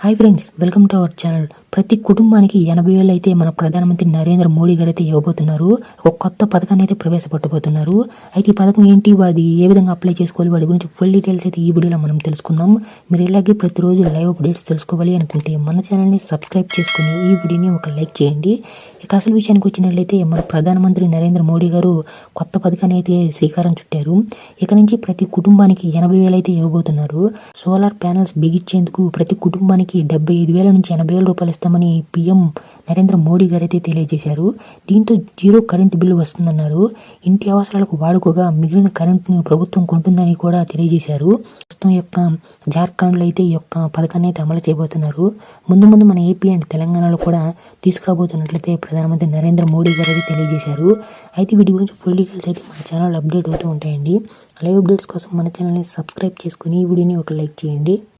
Hi friends welcome to our channel ప్రతి కుటుంబానికి ఎనభై వేలు అయితే మన ప్రధానమంత్రి నరేంద్ర మోడీ గారు అయితే ఇవ్వబోతున్నారు. ఒక కొత్త పథకాన్ని అయితే ప్రవేశపెట్టబోతున్నారు. అయితే ఈ పథకం ఏంటి వాడి ఏ విధంగా అప్లై చేసుకోవాలి వాడి గురించి ఫుల్ డీటెయిల్స్ అయితే ఈ వీడియోలో మనం తెలుసుకుందాం. మీరు ఇలాగే ప్రతిరోజు లైవ్ అప్డేట్స్ తెలుసుకోవాలి అనుకుంటే మన ఛానల్ని సబ్స్క్రైబ్ చేసుకుని ఈ వీడియోని ఒక లైక్ చేయండి. ఇక అసలు విషయానికి వచ్చినట్లయితే మన ప్రధానమంత్రి నరేంద్ర మోడీ గారు కొత్త పథకాన్ని అయితే శ్రీకారం చుట్టారు. ఇక నుంచి ప్రతి కుటుంబానికి ఎనభై వేలు అయితే ఇవ్వబోతున్నారు. సోలార్ ప్యానల్స్ బిగించేందుకు ప్రతి కుటుంబానికి డెబ్బై ఐదు వేల నుంచి ఎనభై వేల రూపాయలు ఇస్తామని పీఎం నరేంద్ర మోడీ గారు అయితే తెలియజేశారు. దీంతో జీరో కరెంటు బిల్లు వస్తుందన్నారు. ఇంటి అవసరాలకు వాడుకోగా మిగిలిన కరెంటును ప్రభుత్వం కొంటుందని కూడా తెలియజేశారు. ప్రస్తుతం యొక్క జార్ఖండ్లో అయితే ఈ యొక్క పథకాన్ని అయితే అమలు చేయబోతున్నారు. ముందు ముందు మన ఏపీ అండ్ తెలంగాణలో కూడా తీసుకురాబోతున్నట్లయితే ప్రధానమంత్రి నరేంద్ర మోడీ గారు అయితే తెలియజేశారు. అయితే వీటి గురించి ఫుల్ డీటెయిల్స్ అయితే మన ఛానల్ అప్డేట్ అవుతూ ఉంటాయండి. లైవ్ అప్డేట్స్ కోసం మన ఛానల్ని సబ్స్క్రైబ్ చేసుకుని ఈ వీడియోని ఒక లైక్ చేయండి.